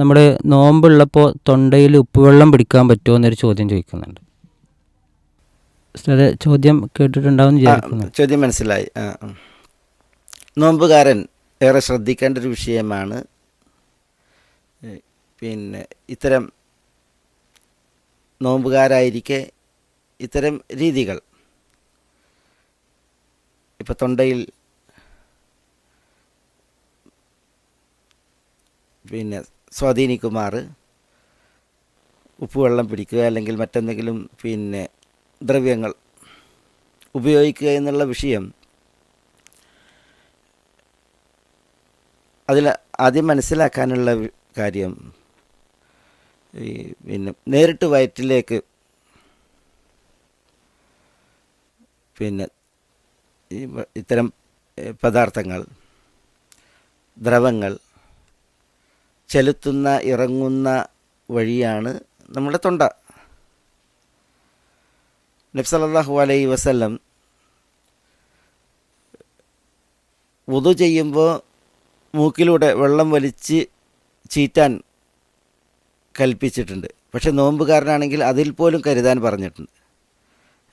നമ്മൾ നോമ്പുള്ളപ്പോൾ തൊണ്ടയിൽ ഉപ്പുവെള്ളം പിടിക്കാൻ പറ്റുമോ എന്നൊരു ചോദ്യം ചോദിക്കുന്നുണ്ട്. അതെ ചോദ്യം കേട്ടിട്ടുണ്ടാവും ചോദ്യം മനസ്സിലായി. നോമ്പുകാരൻ ഏറെ ശ്രദ്ധിക്കേണ്ട ഒരു വിഷയമാണ് പിന്നെ ഇത്തരം നോമ്പുകാരായിരിക്കെ ഇത്തരം രീതികൾ. ഇപ്പം തൊണ്ടയിൽ പിന്നെ സ്വാധീനിക്കുമാറ്. ഉപ്പുവെള്ളം പിടിക്കുക അല്ലെങ്കിൽ മറ്റെന്തെങ്കിലും പിന്നെ ദ്രവ്യങ്ങൾ ഉപയോഗിക്കുക എന്നുള്ള വിഷയം അതിൽ ആദ്യം മനസ്സിലാക്കാനുള്ള കാര്യം ഈ പിന്നെ നേരിട്ട് വയറ്റിലേക്ക് പിന്നെ ഇത്തരം പദാർത്ഥങ്ങൾ ദ്രവങ്ങൾ ചെലുത്തുന്ന ഇറങ്ങുന്ന വഴിയാണ് നമ്മുടെ തൊണ്ട. നബ്സലല്ലാഹു അലൈ വസല്ലം വുതു ചെയ്യുമ്പോൾ മൂക്കിലൂടെ വെള്ളം വലിച്ച് ചീറ്റാൻ കൽപ്പിച്ചിട്ടുണ്ട്. പക്ഷെ നോമ്പുകാരനാണെങ്കിൽ അതിൽ പോലും കരുതാൻ പറഞ്ഞിട്ടുണ്ട്.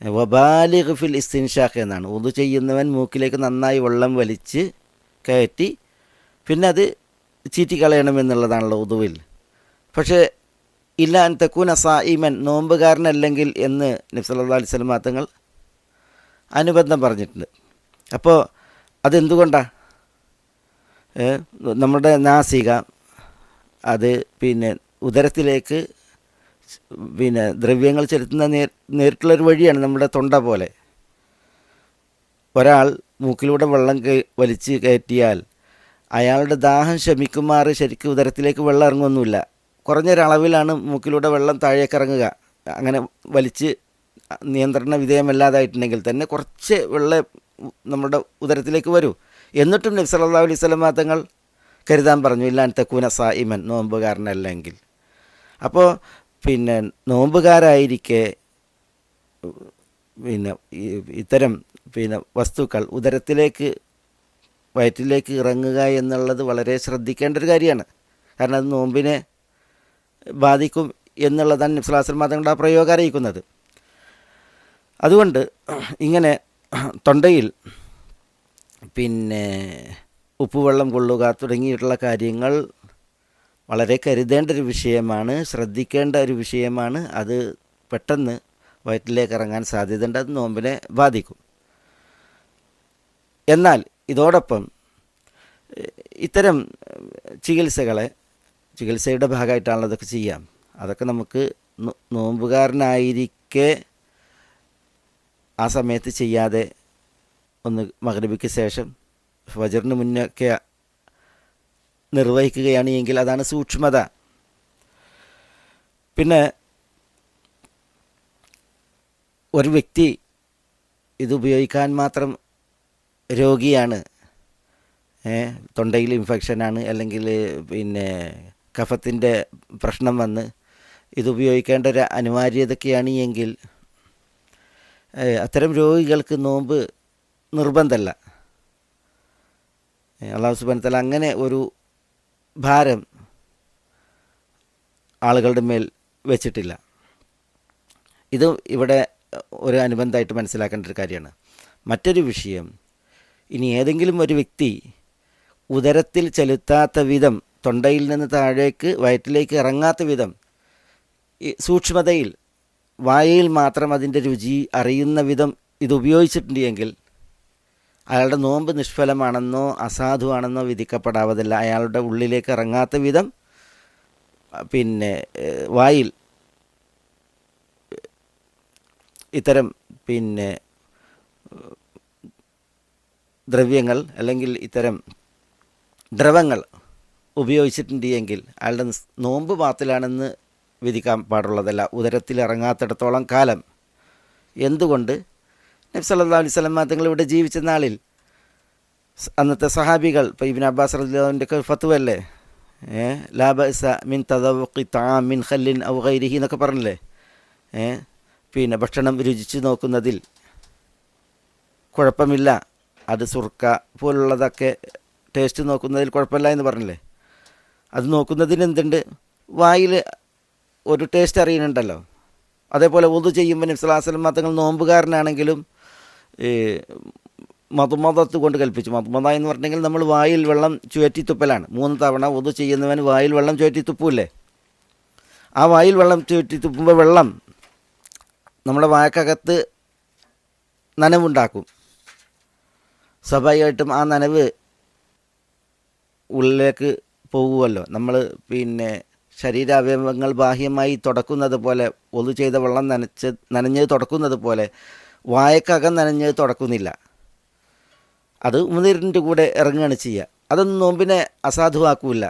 വബാലിഗ് ഫിൽ ഇസ്തിൻഷാഖ് എന്നാണ്. ഉതു ചെയ്യുന്നവൻ മൂക്കിലേക്ക് നന്നായി വെള്ളം വലിച്ച് കയറ്റി പിന്നെ അത് ചീറ്റിക്കളയണമെന്നുള്ളതാണല്ലോ ഉദുവിൽ പക്ഷേ ഇല്ല അൻ തെക്കൂന സായിമൻ നോമ്പുകാരനല്ലെങ്കിൽ എന്ന് നബ്സല്ലാ അലൈഹി സ്വലം തങ്ങൾ അനുബന്ധം പറഞ്ഞിട്ടുണ്ട്. അപ്പോൾ അതെന്തുകൊണ്ടാണ് നമ്മുടെ നാസിക അത് പിന്നെ ഉദരത്തിലേക്ക് പിന്നെ ദ്രവ്യങ്ങൾ ചെലുത്തുന്ന നേർ നേരിട്ടുള്ളൊരു വഴിയാണ് നമ്മുടെ തൊണ്ട പോലെ. ഒരാൾ മൂക്കിലൂടെ വെള്ളം വലിച്ച് കയറ്റിയാൽ അയാളുടെ ദാഹം ശമിക്കുമാറ് ശരിക്കും ഉദരത്തിലേക്ക് വെള്ളം ഇറങ്ങുമൊന്നുമില്ല കുറഞ്ഞൊരളവിലാണ് മൂക്കിലൂടെ വെള്ളം താഴേക്ക് ഇറങ്ങുക. അങ്ങനെ വലിച്ച് നിയന്ത്രണ വിധേയമല്ലാതായിട്ടുണ്ടെങ്കിൽ തന്നെ കുറച്ച് വെള്ളം നമ്മുടെ ഉദരത്തിലേക്ക് വരൂ. എന്നിട്ടും നബി സല്ലല്ലാഹു അലൈഹി സ്വലമാ തങ്ങൾ കരുതാൻ പറഞ്ഞു ഇല്ലാൻ തെക്കൂന സായിമൻ നോമ്പുകാരനല്ലെങ്കിൽ. അപ്പോൾ പിന്നെ നോമ്പുകാരായിരിക്കെ പിന്നെ ഇത്തരം പിന്നെ വസ്തുക്കൾ ഉദരത്തിലേക്ക് വയറ്റിലേക്ക് ഇറങ്ങുക എന്നുള്ളത് വളരെ ശ്രദ്ധിക്കേണ്ട ഒരു കാര്യമാണ്. കാരണം അത് നോമ്പിനെ ബാധിക്കും എന്നുള്ളതാണ് നിസ്ലാസ്ലം തങ്ങളുടെ ആ പ്രയോഗം അറിയിക്കുന്നത്. അതുകൊണ്ട് ഇങ്ങനെ തൊണ്ടയിൽ പിന്നെ ഉപ്പുവെള്ളം കൊള്ളുക തുടങ്ങിയിട്ടുള്ള കാര്യങ്ങൾ വളരെ കരുതേണ്ട ഒരു വിഷയമാണ് ശ്രദ്ധിക്കേണ്ട ഒരു വിഷയമാണ്. അത് പെട്ടെന്ന് വയറ്റിലേക്ക് ഇറങ്ങാൻ സാധ്യതയുണ്ട്. അത് നോമ്പിനെ ബാധിക്കും. എന്നാൽ ഇതോടൊപ്പം ഇത്തരം ചികിത്സകളെ ചികിത്സയുടെ ഭാഗമായിട്ടാണല്ലോ അതൊക്കെ ചെയ്യാം. അതൊക്കെ നമുക്ക് നോമ്പുകാരനായിരിക്കെ ആ സമയത്ത് ചെയ്യാതെ ഒന്ന് മകരബിക്ക് ശേഷം ഫജറിന് മുന്നൊക്കെ നിർവഹിക്കുകയാണ് എങ്കിൽ അതാണ് സൂക്ഷ്മത. പിന്നെ ഒരു വ്യക്തി ഇത് ഉപയോഗിക്കാൻ മാത്രം രോഗിയാണ്. തൊണ്ടയിൽ ഇൻഫെക്ഷനാണ് അല്ലെങ്കിൽ പിന്നെ കഫത്തിന്റെ പ്രശ്നം വന്ന് ഇത് ഉപയോഗിക്കേണ്ട ഒരു അനിവാര്യതയൊക്കെയാണ് എങ്കിൽ അത്തരം രോഗികൾക്ക് നോമ്പ് നിർബന്ധമല്ല അള്ളാഹു സുബാനത്തല അങ്ങനെ ഒരു ഭാരം ആളുകളുടെ മേൽ വെച്ചിട്ടില്ല. ഇത് ഇവിടെ ഒരു അനുബന്ധമായിട്ട് മനസ്സിലാക്കേണ്ട ഒരു കാര്യമാണ്. മറ്റൊരു വിഷയം ഇനി ഏതെങ്കിലും ഒരു വ്യക്തി ഉദരത്തിൽ ചെലുത്താത്ത വിധം തൊണ്ടയിൽ നിന്ന് താഴേക്ക് വയറ്റിലേക്ക് ഇറങ്ങാത്ത വിധം സൂക്ഷ്മതയിൽ വായയിൽ മാത്രം അതിന്റെ രുചി അറിയുന്ന വിധം ഇത് ഉപയോഗിച്ചിട്ടുണ്ട് അയാളുടെ നോമ്പ് നിഷ്ഫലമാണെന്നോ അസാധുവാണെന്നോ വിധിക്കപ്പെടാവതല്ല. അയാളുടെ ഉള്ളിലേക്ക് ഇറങ്ങാത്ത വിധം പിന്നെ വായിൽ ഇത്തരം പിന്നെ ദ്രവ്യങ്ങൾ അല്ലെങ്കിൽ ഇത്തരം ദ്രവങ്ങൾ ഉപയോഗിച്ചിട്ടുണ്ട് എങ്കിൽ അയാളുടെ നോമ്പ് പാത്തിലാണെന്ന് വിധിക്കാൻ പാടുള്ളതല്ല. ഉദരത്തിൽ ഇറങ്ങാത്തിടത്തോളം കാലം. എന്തുകൊണ്ട്? നബി സല്ലല്ലാഹു അലൈഹി തങ്ങൾ ഇവിടെ ജീവിച്ച നാളിൽ അന്നത്തെ സഹാബികൾ ഇപ്പോൾ ഇബിൻ അബ്ബാസ് റളിയല്ലാഹുവിന്റെ ഒക്കെ ഫത്തുവല്ലേ ഏ? ലാബസ മിൻ തദവക്കി താ മിൻ ഖല്ലിൻ ഔ ഗൈരിഹി എന്നൊക്കെ പറഞ്ഞില്ലേ? ഏ? പിന്നെ ഭക്ഷണം രുചിച്ച് നോക്കുന്നതിൽ കുഴപ്പമില്ല. അത് സുർക്ക പോലുള്ളതൊക്കെ ടേസ്റ്റ് നോക്കുന്നതിൽ കുഴപ്പമില്ല എന്ന് പറഞ്ഞില്ലേ? അത് നോക്കുന്നതിന് എന്തുണ്ട്? വായിൽ ഒരു ടേസ്റ്റ് അറിയുന്നുണ്ടല്ലോ. അതേപോലെ ഒതു ചെയ്യുമ്പോൾ നിസ്ലാസ്ലം തങ്ങൾ നോമ്പുകാരനാണെങ്കിലും മതുമതത്ത് കൊണ്ട് കൽപ്പിച്ചു. മതുമത എന്ന് പറഞ്ഞെങ്കിൽ നമ്മൾ വായിൽ വെള്ളം ചുഴറ്റിത്തുപ്പലാണ് മൂന്ന് തവണ ഒതു ചെയ്യുന്നവൻ വായിൽ വെള്ളം ചുഴറ്റിത്തുപ്പൂല്ലേ ആ വായിൽ വെള്ളം ചുവറ്റിത്തുപ്പുമ്പോൾ വെള്ളം നമ്മുടെ വായക്കകത്ത് നനവുണ്ടാക്കും. സ്വാഭാവികമായിട്ടും ആ നനവ് ഉള്ളിലേക്ക് പോകുമല്ലോ നമ്മൾ പിന്നെ ശരീരാവയവങ്ങൾ ബാഹ്യമായി തുടക്കുന്നത് പോലെ ഒതു ചെയ്ത വെള്ളം നനച്ച് നനഞ്ഞ് തുടക്കുന്നത് പോലെ വായക്കകം നനഞ്ഞ് തുടക്കുന്നില്ല. അത് ഉമനീരിന്റെ കൂടെ ഇറങ്ങുകയാണ് ചെയ്യുക. അതൊന്നും നോമ്പിനെ അസാധുവാക്കൂല.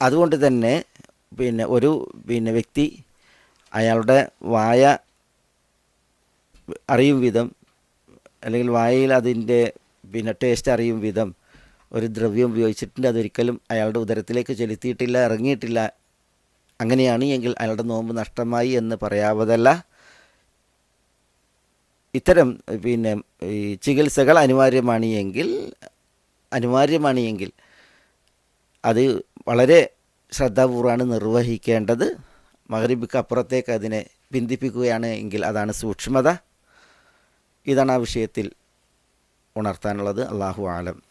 അതുകൊണ്ട് തന്നെ പിന്നെ ഒരു പിന്നെ വ്യക്തി അയാളുടെ വായ അറിയും വിധം അല്ലെങ്കിൽ വായയിൽ അതിന്റെ പിന്നെ ടേസ്റ്റ് അറിയും വിധം ഒരു ദ്രവ്യം ഉപയോഗിച്ചിട്ടുണ്ട്. അതൊരിക്കലും അയാളുടെ ഉദരത്തിലേക്ക് ചെലുത്തിയിട്ടില്ല ഇറങ്ങിയിട്ടില്ല. അങ്ങനെയാണ് എങ്കിൽ അയാളുടെ നോമ്പ് നഷ്ടമായി എന്ന് പറയാവതല്ല. ഇത്തരം പിന്നെ ഈ ചികിത്സകൾ അനിവാര്യമാണ് എങ്കിൽ അനിവാര്യമാണ് എങ്കിൽ അത് വളരെ ശ്രദ്ധാപൂർവമാണ് നിർവഹിക്കേണ്ടത്. മകരിബിക്ക് അപ്പുറത്തേക്ക് അതിനെ ബന്ധിപ്പിക്കുകയാണ് എങ്കിൽ അതാണ് സൂക്ഷ്മത. ഇതാണ് ആ വിഷയത്തിൽ ഉണർത്താനുള്ളത്. അള്ളാഹു ആലം.